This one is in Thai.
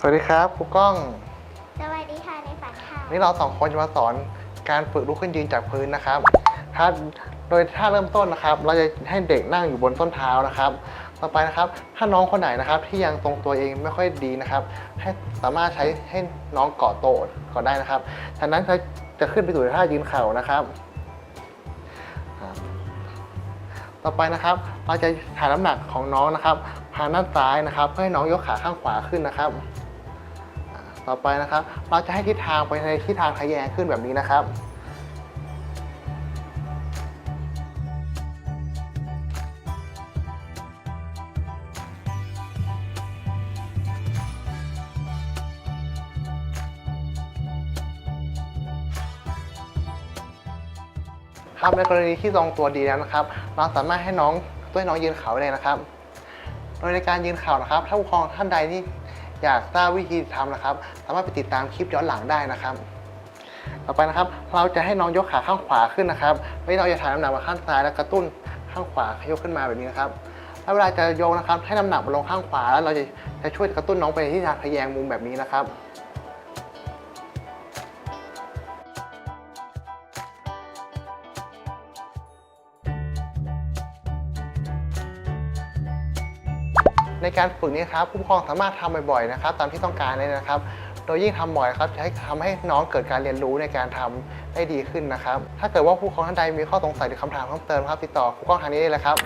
สวัสดีครับครูก้อง สวัสดีค่ะในฝันค่ะวันนี่เราสองคนจะมาสอนการฝึกลุกขึ้นยืนจากพื้นนะครับ ถ้าโดยท่าเริ่มต้นนะครับ เราจะให้เด็กนั่งอยู่บนต้นเท้านะครับ ต่อไปนะครับ ถ้าน้องคนไหนนะครับ ที่ยังทรงตัวเองไม่ค่อยดีนะครับ ให้สามารถใช้ให้น้องเกาะโต๊ะก่อนได้นะครับฉะนั้นจะจะขึ้นไปสู่ท่ายืนเข่านะครับอ่าต่อไปนะครับ เราจะถ่ายน้ำหนักของน้องนะครับผ่านด้านซ้ายนะครับ เพื่อให้น้องยกขาข้างขวาขึ้นนะครับ ต่อไปนะครับ เราจะให้ทิศทางไปในทิศทางทะแยงขึ้นแบบนี้นะครับ ครับในกรณีที่ทรงตัวดีแล้วนะครับ เราสามารถให้น้องตัวให้น้องยืนเข่าได้เลยนะครับ โดยในการยืนเข่านะครับ ถ้าผู้ปกครองท่านใดที่ อยากทราบวิธีทำนะครับ สามารถไปติดตามคลิปย้อนหลังได้นะครับ ต่อไปนะครับ เราจะให้น้องยกขาข้างขวาขึ้นนะครับไม่เราจะถ่ายน้ำหนักมาข้างซ้ายแล้วกระตุ้นข้างขวายกขึ้นมาแบบนี้นะครับแล้วเวลาจะโยกนะครับ ให้น้ำหนักมาลงข้างขวาแล้วเราจะจะช่วยกระตุ้นน้องไปที่ทางทะแยงมุมแบบนี้นะครับ ในการฝึกนี้ครับผู้ปกครองสามารถทำบ่อยๆนะครับตามที่ต้องการเลยนะครับ โดยยิ่งทำบ่อยครับจะให้ทำให้น้องเกิดการเรียนรู้ในการทำได้ดีขึ้นนะครับ ถ้าเกิดว่าผู้ปกครองท่านใดมีข้อสงสัยหรือคำถามเพิ่มเติมครับติดต่อผู้ปกครองทางนี้ได้เลยครับ